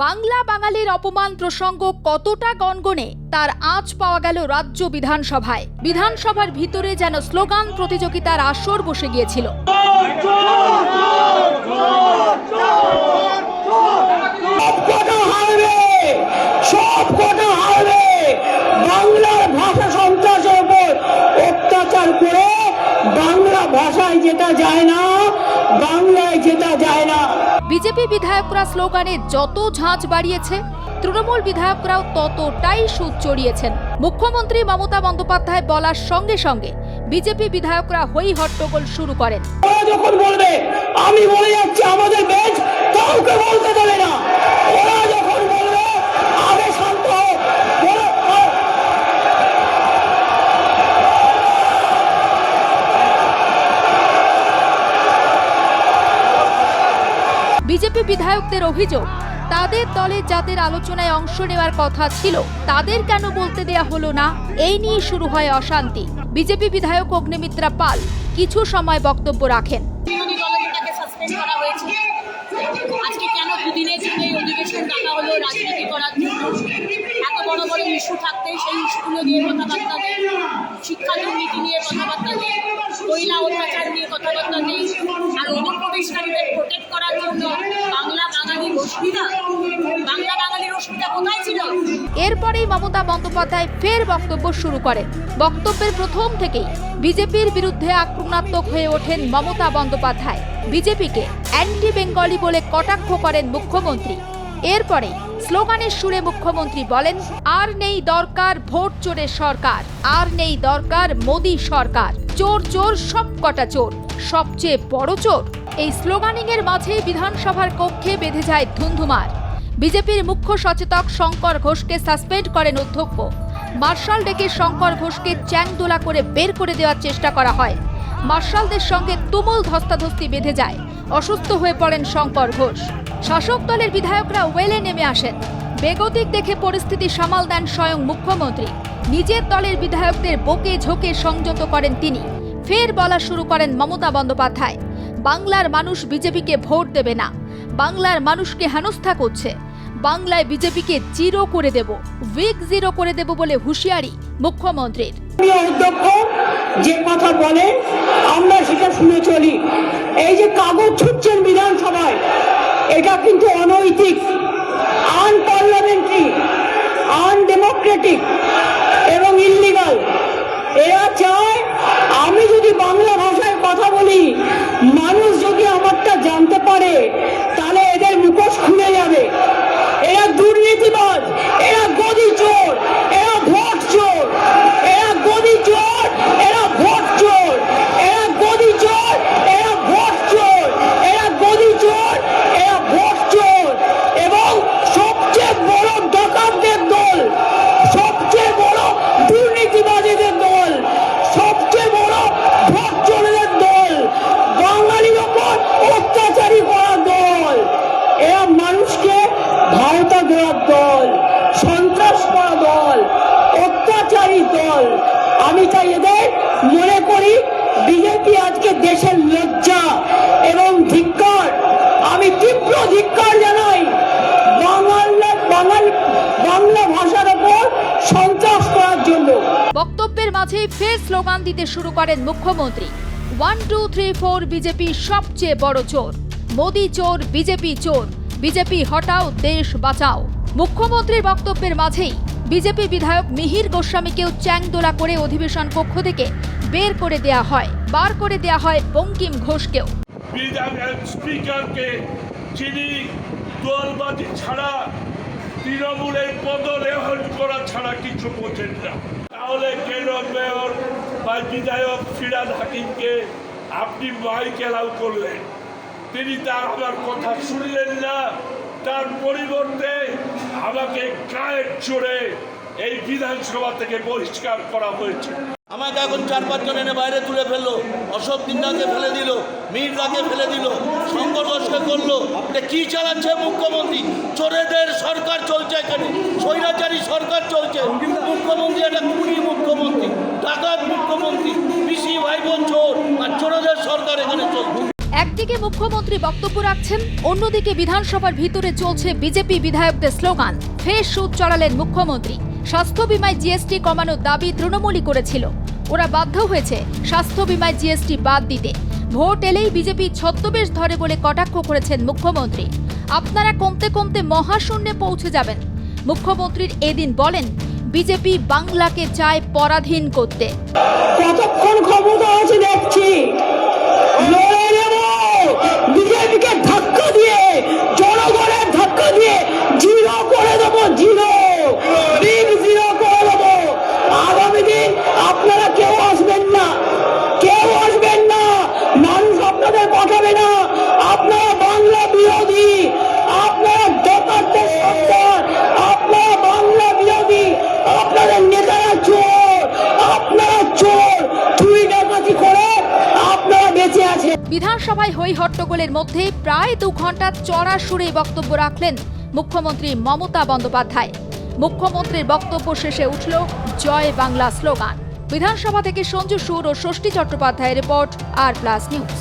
বাঙালির অপমান প্রসঙ্গ কতটা গনগনে তার আঁচ পাওয়া গেল রাজ্য বিধানসভায়। বিধানসভার ভিতরে যেন স্লোগান প্রতিযোগিতার আসর বসে গিয়েছিল। বাংলার ভাষা সন্ত্রাসের উপর অত্যাচার করে বাংলা ভাষায় যেটা যায় না, বাংলায় যেটা যায় না। বিজেপি বিধায়করা স্লোগানে যত ঝাঁজ বাড়িয়েছে, তৃণমূল বিধায়করাও ততটাই সুদ চড়িয়েছেন। মুখ্যমন্ত্রী মমতা বন্দ্যোপাধ্যায় বলার সঙ্গে সঙ্গে বিজেপি বিধায়করা হই হট্টগোল শুরু করেন। যখন বলবে, আমি বলে যাচ্ছি, আমাদের কাউকে বলতে দেবে না। বিধায়কদের অভিযোগ, তাদের দলে যাদের আলোচনায় অংশ নেওয়ার কথা ছিল। তাদের কেন বলতে দেয়া হলো না? এই নিয়ে শুরু হয় অশান্তি। বিজেপি বিধায়ক অগ্নিমিত্রা পাল কিছু সময় বক্তব্য রাখেন। শিক্ষা দুর্নীতি নিয়ে কথাবার্তা নেই। মহিলা অত্যাচার নিয়ে কথাবার্তা নেই। আর অনুপ্রবেশকারীদের এরপরেই মমতা বন্দ্যোপাধ্যায় ফের বক্তব্য শুরু করেন বক্তব্যের প্রথম থেকেই বিজেপির বিরুদ্ধে আক্রমণাত্মক হয়ে ওঠেন মমতা বন্দ্যোপাধ্যায়। বিজেপিকে অ্যান্টি বেঙ্গলি বলে কটাক্ষ করেন মুখ্যমন্ত্রী। এরপরে স্লোগানের সুরে মুখ্যমন্ত্রী বলেন, আর নেই দরকার ভোট চোরের সরকার, আর নেই দরকার মোদী সরকার। চোর চোর সব কটা চোর, সবচেয়ে বড় চোর এই স্লোগানিং এর মাঝেই বিধানসভার কক্ষে বেঁধে যায় ধুন্ধুমার। বিজেপির মুখ্য সচেতক শঙ্কর ঘোষকে সাসপেন্ড করেন অধ্যক্ষ। মার্শাল ডেকে শঙ্কর ঘোষকে চ্যাংদোলা করে বের করে দেওয়ার চেষ্টা করা হয়। মার্শালদের সঙ্গে তুমুল ধস্তাধস্তি বেঁধে যায়। অসুস্থ হয়ে পড়েন শঙ্কর ঘোষ। শাসক দলের বিধায়করা ওয়েলে নেমে আসেন। বেগতিক দেখে পরিস্থিতি সামাল দেন স্বয়ং মুখ্যমন্ত্রী। নিজের দলের বিধায়কদের বকে ঝোঁকে সংযত করেন তিনি। ফের বলা শুরু করেন মমতা বন্দ্যোপাধ্যায়। বাংলার মানুষ বিজেপিকে ভোট দেবে না। বাংলার মানুষকে হেনস্থা করছে। বাংলায় বিজেপিকে জিরো করে দেব উইক জিরো করে দেব বলে হুঁশিয়ারি মুখ্যমন্ত্রীর। অধ্যক্ষ, যে কথা বলে, আমরা সেটা শুনে চলি। এই যে কাগজ ছুটছেন বিধানসভায়, এটা কিন্তু অনৈতিক আনপার্লামেন্টারি আনডেমোক্রেটিক এবং ইল্লিগাল এরা চায়, আমি যদি বাংলা ভাষায় কথা বলি মানুষ যদি আমারটা জানতে পারে তাহলে এদের মুখোশ খুলে যাবে এরা দুর্নীতিবাজ এরা গদি চোর এরা ভোট চোর এরা গদি চোর এরা ভোট চোর এরা গদি চোর এরা ভোট চোর এরা গদি চোর এরা ভোট চোর এবং সবচেয়ে বড় ডাকাতদের দল সবচেয়ে বড় দুর্নীতিবাজীদের দল সবচেয়ে বড় ভোট চোরের দল বাঙালির ওপর অত্যাচারী করা দল এরা মানুষকে ভারতা দেওয়ার দল সন্ত্রাস করা দল অত্যাচারী দল আমি তাই এদের মনে করি বিজেপি আজকে দেশের লজ্জা এবং ধিক্কার। আমি তীব্র ধিক্কার জানাই বাঙাল সন্ত্রাস জন্য। বক্তব্যের মাঝেই ফের স্লোগান দিতে শুরু করেন মুখ্যমন্ত্রী। One two three four BJP সবচেয়ে বড় চোর। মোদি চোর বিজেপি চোর। বিজেপি হটাও, দেশ বাঁচাও। মুখ্যমন্ত্রীর বক্তব্যের মাঝেই বিজেপি বিধায়ক মিহির গোস্বামীকেও চ্যাংদোলা করে অধিবেশন কক্ষ থেকে বের করে দেয়া হয়, বার করে দেয়া হয় বঙ্কিম ঘোষকেও। ছাড়া, তৃণমূলের করা ছাড়া কিছু না। তাহলে বিধায়ক ফিরাদ হাকিমকে আপনি মাইক এলাউ করলেন? তিনি তার আমার কথা শুনলেন না। তার পরিবর্তে আমাকে গায়ের চড়ে এই বিধানসভা থেকে বহিষ্কার করা হয়েছে। আমাকে এখন চার পাঁচজন এনে বাইরে তুলে ফেলল, অশোক দিনদাকে ফেলে দিল মিরদাকে ফেলে দিল, শঙ্কর ঘোষকে করল। কি চালাচ্ছে মুখ্যমন্ত্রী? চোরেদের সরকার চলছে এখানে, স্বৈরাচারী সরকার চলছে। মুখ্যমন্ত্রী, এটা কুড়ি মুখ্যমন্ত্রী, ডাকাত মুখ্যমন্ত্রী পিসি ভাই বোন চোর আর চোরেদের সরকার এখানে চলছে একদিকে মুখ্যমন্ত্রী বক্তব্য রাখছেন, অন্যদিকে বিধানসভার ভিতরে চলছে বিজেপি বিধায়কদের স্লোগান, ফের সুদ চড়ালেন মুখ্যমন্ত্রী। স্বাস্থ্য বিমায় জিএসটি কমানোর দাবি তৃণমূলই করেছিল। ওরা বাধ্য হয়েছে স্বাস্থ্য বিমায় জিএসটি বাদ দিতে। ভোট এলেই বিজেপি ছদ্মবেশ ধরে বলে কটাক্ষ করেছেন মুখ্যমন্ত্রী। আপনারা কমতে কমতে মহাশূন্যে পৌঁছে যাবেন। মুখ্যমন্ত্রীর এদিন বলেন, বিজেপি বাংলাকে চায় পরাধীন করতে। ক্ষমতা আছে দেখছি লড়ে নেব বিজেপিকে ধাক্কা দিয়ে জনগণের ধাক্কা দিয়ে জিরো করে দেবো জিরো বিগ জিরো করে দেবো আগামী দিন আপনারা কেউ আসবেন না কেউ আসবেন না মানুষ আপনাদের পাঠাবে না আপনারা বাংলা বিরোধী আপনারা ডকারদের সরকার আপনারা বাংলা বিরোধী আপনাদের নেতারা চোর আপনারা চোর চুরি ডাকাতি করে আপনারা বেঁচে আছেন বিধানসভায় হই হট্টগোলের মধ্যে প্রায় দু ঘণ্টা চড়া সুরে বক্তব্য রাখলেন মুখ্যমন্ত্রী মমতা বন্দ্যোপাধ্যায়। মুখ্যমন্ত্রীর বক্তব্য শেষে উঠল, জয় বাংলা স্লোগান। বিধানসভা থেকে সঞ্জু সুর ও ষষ্ঠী চট্টোপাধ্যায়ের রিপোর্ট আর প্লাস নিউজ